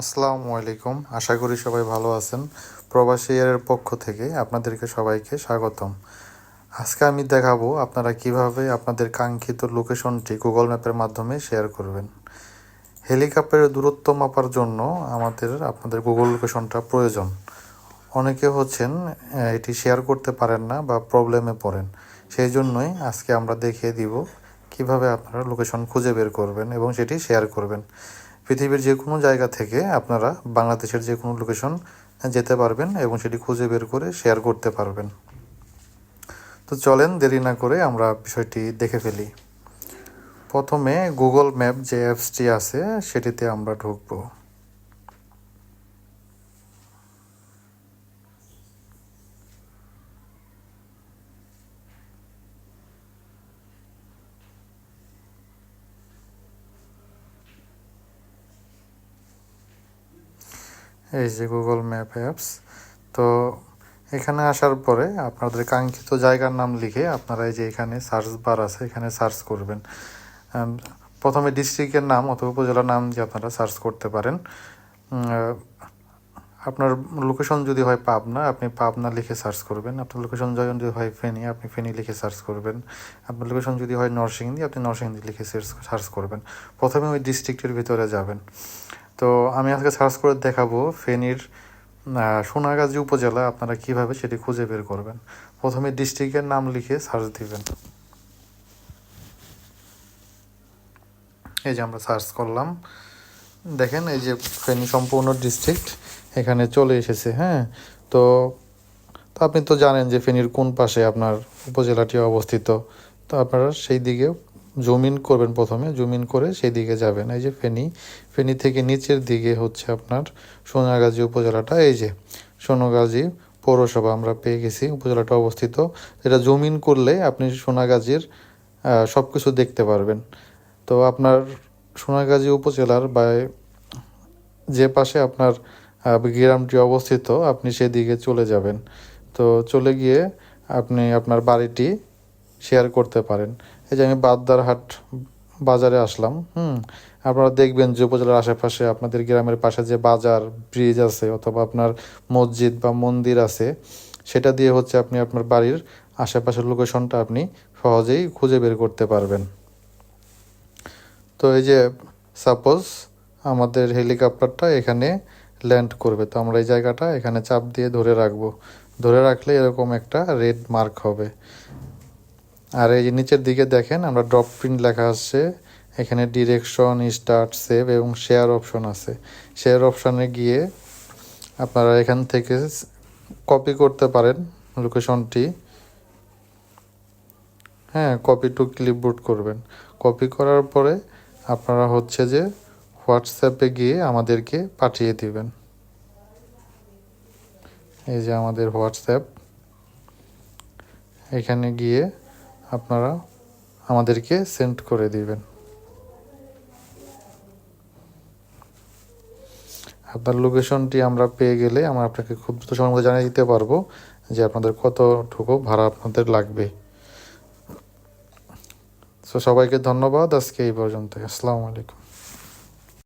আসসালামু আলাইকুম। আশা করি সবাই ভালো আছেন। প্রবাসী এর পক্ষ থেকে আপনাদেরকে সবাইকে স্বাগতম। আজকে আমি দেখাবো আপনারা কীভাবে আপনাদের কাঙ্ক্ষিত লোকেশনটি গুগল ম্যাপের মাধ্যমে শেয়ার করবেন। হেলিকপ্টারের দূরত্ব মাপার জন্য আমাদের, আপনাদের গুগল লোকেশনটা প্রয়োজন। অনেকে হচ্ছেন এটি শেয়ার করতে পারেন না বা প্রবলেমে পড়েন। সেই জন্যই আজকে আমরা দেখিয়ে দিব কীভাবে আপনারা লোকেশন খুঁজে বের করবেন এবং সেটি শেয়ার করবেন। পৃথিবীর যে কোনো জায়গা থেকে আপনারা বাংলাদেশের যে কোনো লোকেশন যেতে পারবেন এবং সেটি খুঁজে বের করে শেয়ার করতে পারবেন। তো চলেন দেরি না করে আমরা বিষয়টি দেখে ফেলি। প্রথমে গুগল ম্যাপ যে অ্যাপসটি আছে, সেটিতে আমরা ঢুকবো। এই যে গুগল ম্যাপ অ্যাপস তো এখানে আসার পরে আপনাদের কাঙ্ক্ষিত জায়গার নাম লিখে আপনারা এই যে এখানে সার্চ বার আছে, এখানে সার্চ করবেন। প্রথমে ডিস্ট্রিক্টের নাম অথবা উপজেলার নাম দিয়ে আপনারা সার্চ করতে পারেন। আপনার লোকেশন যদি হয় পাবনা, আপনি পাবনা লিখে সার্চ করবেন। আপনার লোকেশন যদি হয় ফেনী, আপনি ফেনি লিখে সার্চ করবেন। আপনার লোকেশন যদি হয় নরসিংদী, আপনি নরসিংদী লিখে সার্চ করবেন। প্রথমে ওই ডিস্ট্রিক্টের ভিতরে যাবেন। তো আমি আজকে সার্চ করে দেখাবো ফেনীর সোনাগাজী উপজেলা আপনারা কীভাবে সেটি খুঁজে বের করবেন। প্রথমে ডিস্ট্রিক্টের নাম লিখে সার্চ দিবেন। এই যে আমরা সার্চ করলাম। দেখেন এই যে ফেনী সম্পূর্ণ ডিস্ট্রিক্ট এখানে চলে এসেছে হ্যাঁ? তো আপনি তো জানেন যে ফেনীর কোন পাশে আপনার উপজেলাটি অবস্থিত। তো আপনারা সেই দিকে জমিন করবেন প্রথমে জমিন করে সেই দিকে যাবেন। এই যে ফেনী ফেনী থেকে নিচের দিকে হচ্ছে আপনার সোনাগাজী উপজেলাটা। এই যে সোনাগাজী পৌরসভা আমরা পেয়ে গেছি, উপজেলাটা অবস্থিত। এটা জমিন করলে আপনি সোনাগাজীর সব কিছু দেখতে পারবেন। তো আপনার সোনাগাজী উপজেলার বা যে পাশে আপনার গ্রামটি অবস্থিত, আপনি সেদিকে চলে যাবেন। তো চলে গিয়ে আপনি আপনার বাড়িটি শেয়ার করতে পারেন। এই যে আমি বাদদারহাট বাজারে আসলাম, হুম? আপনারা দেখবেন যে উপজেলার আশেপাশে আপনাদের গ্রামের পাশে যে বাজার ব্রিজ আছে অথবা আপনার মসজিদ বা মন্দির আছে, সেটা দিয়ে হচ্ছে আপনি আপনার বাড়ির আশেপাশের লোকেশনটা আপনি সহজেই খুঁজে বের করতে পারবেন। তো এই যে সাপোজ আমাদের হেলিকপ্টারটা এখানে ল্যান্ড করবে, তো আমরা এই জায়গাটা এখানে চাপ দিয়ে ধরে রাখব। ধরে রাখলে এরকম একটা রেড মার্ক হবে। আর এই নিচের দিকে দেখেন, আমরা ড্রপ প্রিন্ট লেখা আসছে এখানে ডিরেকশন স্টার্ট সেভ এবং শেয়ার অপশন আছে। শেয়ার অপশনে গিয়ে আপনারা এখান থেকে কপি করতে পারেন লোকেশনটি হ্যাঁ কপি টু ক্লিপবোর্ড করবেন। কপি করার পরে আপনারা হচ্ছে যে হোয়াটসঅ্যাপে গিয়ে আমাদেরকে পাঠিয়ে দিবেন। এই যে আমাদের হোয়াটসঅ্যাপ এখানে গিয়ে আপনারা আমাদেরকে সেন্ড করে দিবেন। আপনার লোকেশনটি আমরা পেয়ে গেলে আমরা আপনাকে খুব দ্রুত সময়ের মধ্যে জানিয়ে দিতে পারব যে আপনাদের কতটুকু ভাড়া আপনাদের লাগবে। সো সবাইকে ধন্যবাদ, আজকে এই পর্যন্ত আসসালামু আলাইকুম।